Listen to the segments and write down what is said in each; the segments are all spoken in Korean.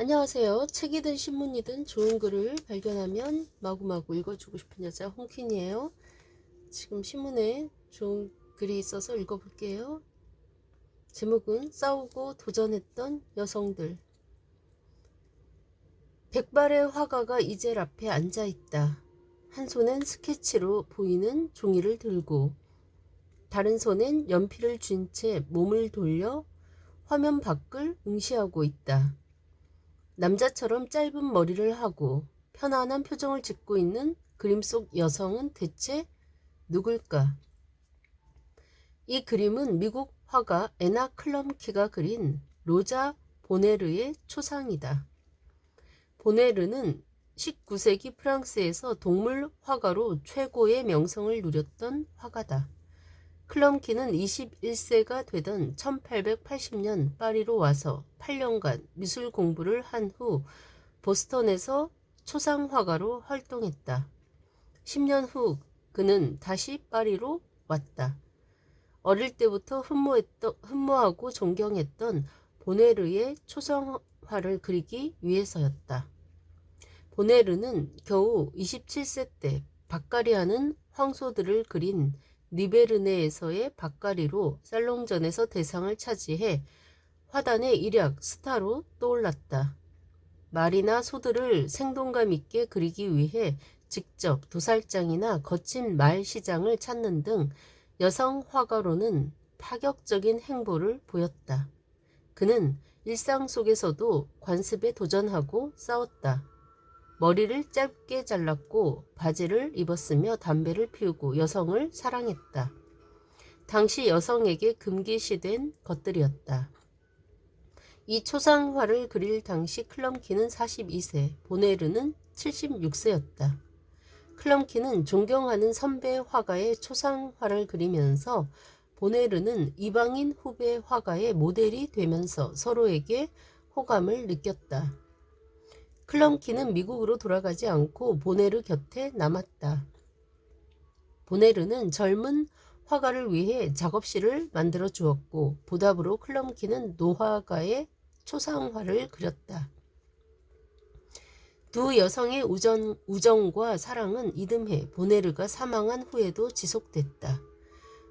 안녕하세요. 책이든 신문이든 좋은 글을 발견하면 마구마구 읽어주고 싶은 여자 홍퀸이에요. 지금 신문에 좋은 글이 있어서 읽어볼게요. 제목은 싸우고 도전했던 여성들. 백발의 화가가 이젤 앞에 앉아 있다. 한 손엔 스케치로 보이는 종이를 들고 다른 손엔 연필을 쥔 채 몸을 돌려 화면 밖을 응시하고 있다. 남자처럼 짧은 머리를 하고 편안한 표정을 짓고 있는 그림 속 여성은 대체 누굴까? 이 그림은 미국 화가 에나 클럼키가 그린 로자 보네르의 초상이다. 보네르는 19세기 프랑스에서 동물 화가로 최고의 명성을 누렸던 화가다. 클럼키는 21세가 되던 1880년 파리로 와서 8년간 미술 공부를 한 후 보스턴에서 초상 화가로 활동했다. 10년 후 그는 다시 파리로 왔다. 어릴 때부터 흠모했던, 흠모하고 존경했던 보네르의 초상화를 그리기 위해서였다. 보네르는 겨우 27세 때 박가리하는 황소들을 그린 니베르네에서의 박가리로 살롱전에서 대상을 차지해 화단의 일약 스타로 떠올랐다. 말이나 소들을 생동감 있게 그리기 위해 직접 도살장이나 거친 말 시장을 찾는 등 여성 화가로는 파격적인 행보를 보였다. 그는 일상 속에서도 관습에 도전하고 싸웠다. 머리를 짧게 잘랐고 바지를 입었으며 담배를 피우고 여성을 사랑했다. 당시 여성에게 금기시된 것들이었다. 이 초상화를 그릴 당시 클럼키는 42세, 보네르는 76세였다. 클럼키는 존경하는 선배 화가의 초상화를 그리면서 보네르는 이방인 후배 화가의 모델이 되면서 서로에게 호감을 느꼈다. 클럼키는 미국으로 돌아가지 않고 보네르 곁에 남았다. 보네르는 젊은 화가를 위해 작업실을 만들어 주었고 보답으로 클럼키는 노화가의 초상화를 그렸다. 두 여성의 우정, 우정과 사랑은 이듬해 보네르가 사망한 후에도 지속됐다.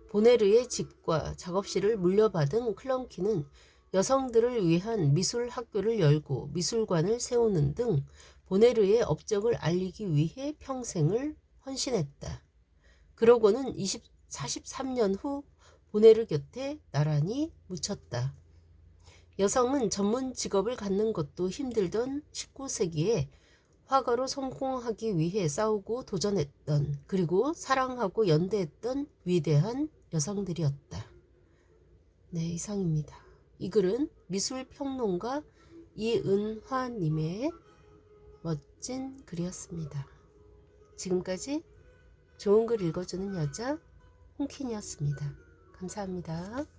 보네르의 집과 작업실을 물려받은 클럼키는 여성들을 위한 미술 학교를 열고 미술관을 세우는 등 보네르의 업적을 알리기 위해 평생을 헌신했다. 그러고는 20, 43년 후 보네르 곁에 나란히 묻혔다. 여성은 전문 직업을 갖는 것도 힘들던 19세기에 화가로 성공하기 위해 싸우고 도전했던 그리고 사랑하고 연대했던 위대한 여성들이었다. 네, 이상입니다. 이 글은 미술평론가 이은화님의 멋진 글이었습니다. 지금까지 좋은 글 읽어주는 여자 홍킨이었습니다. 감사합니다.